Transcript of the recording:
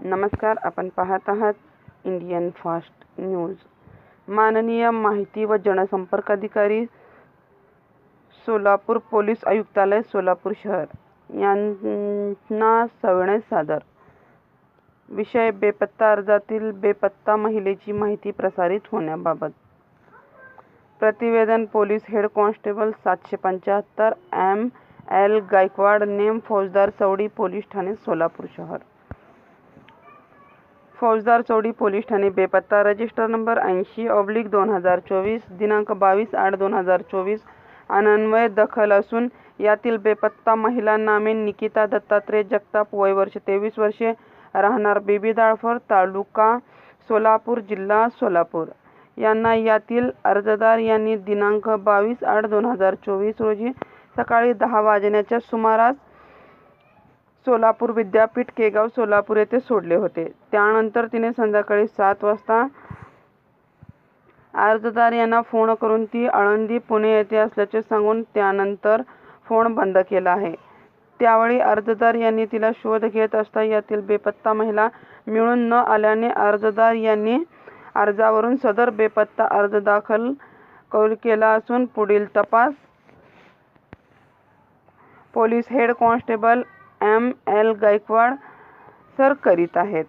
नमस्कार आपण पाहत आहात इंडियन फास्ट न्यूज माननीय माहिती व जनसंपर्क अधिकारी सोलापूर पोलीस आयुक्तालय सोलापूर शहर यांना सवणे सादर. विषय बेपत्ता अर्जातील बेपत्ता महिलेची माहिती प्रसारित होण्याबाबत. प्रतिवेदन पोलीस हेड कॉन्स्टेबल सातशे पंच्याहत्तर एम एल गायकवाड नेम फौजदार चौडी पोलीस ठाणे सोलापूर शहर. फौजदार चौडी पोलीस ठाणे बेपत्ता. रजिस्टर नंबर ऐंशी ऑब्लिक दोन हजार चोवीस दिनांक बावीस आठ दोन हजार चोवीस अनन्वय दखल असून यातील बेपत्ता महिला नामे निकिता दत्तात्रय जगताप वय वर्ष तेवीस वर्षे राहणार बेबी दाळफर तालुका सोलापूर जिल्हा सोलापूर. यांना यातील अर्जदार यांनी दिनांक बावीस आठ दोन हजार चोवीस रोजी सकाळी दहा वाजण्याच्या सुमारास सोलापूर विद्यापीठ केगाव सोलापूर येथे सोडले होते. त्यानंतर तिने संध्याकाळी सात वाजता अर्जदार यांना फोन करून ती आळंदी पुणे येथे असल्याचे सांगून त्यानंतर फोन बंद केला आहे. त्यावेळी अर्जदार यांनी तिला शोध घेत असता यातील बेपत्ता महिला मिळून न आल्याने अर्जदार यांनी अर्जावरून सदर बेपत्ता अर्ज दाखल केला असून पुढील तपास. Police head constable M L Gaikwad sir करीत आहेत.